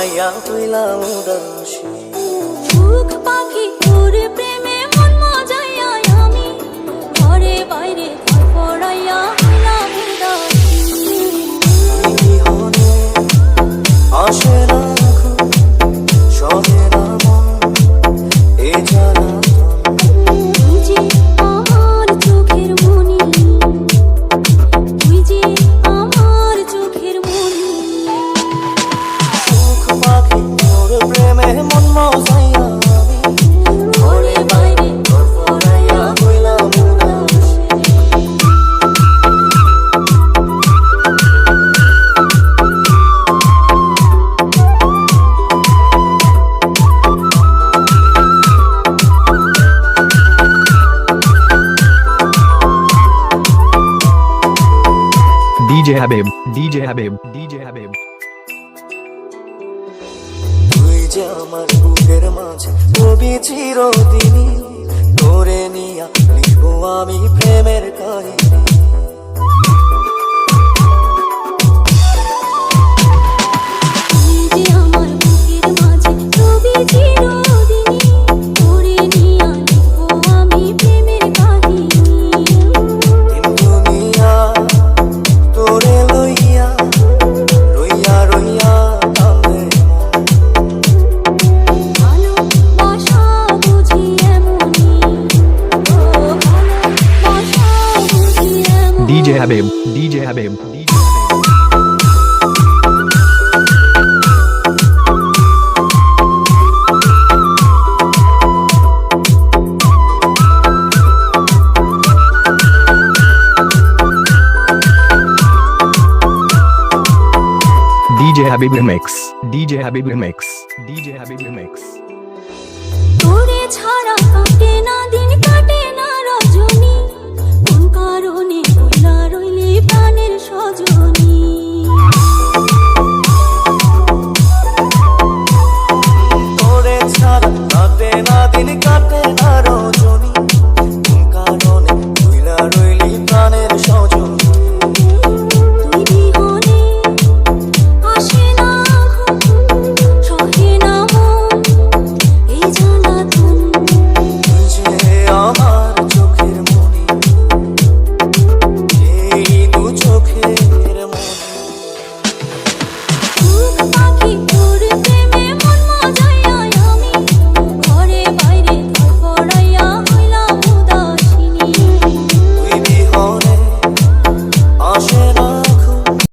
হারাইয়া হইলাম উদাসী। মুখ পাখি DJ Habib, DJ Habib, DJ Habib. যে আমার বুকের মাঝে রবি চিরদিনী DJ Habib, DJ Habib, DJ Habib Remix, DJ Habib Remix, DJ Habib Remix. দূরে ছড়া